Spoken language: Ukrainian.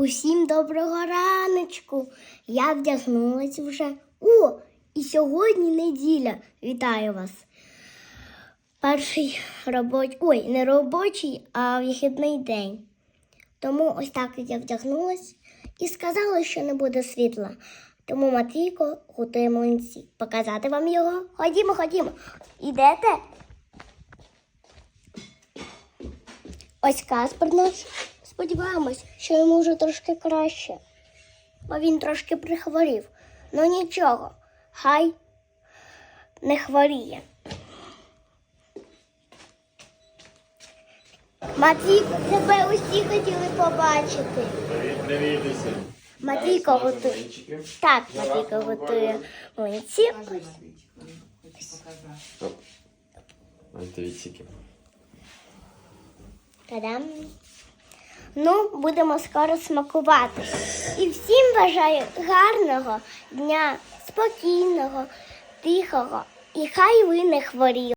Усім доброго раночку. Я вдягнулась вже. О, і сьогодні неділя. Вітаю вас. Перший робочий, ой, не робочий, а вихідний день. Тому ось так я вдягнулась і сказала, що не буде світла. Тому Матвійко готує млинці. Показати вам його? Ходімо, ходімо. Ідете? Ось Каспер наш. Сподіваємось, що йому вже трошки краще. Бо він трошки прихворів. Ну нічого, хай не хворіє. Матвійко, тебе усі хотіли побачити. Привіт. Матвійко готує. Так, Матвійко готує млинці. Антивіціки. Та-дам. Ну, будемо скоро смакувати. І всім бажаю гарного дня, спокійного, тихого. І хай ви не хворіли.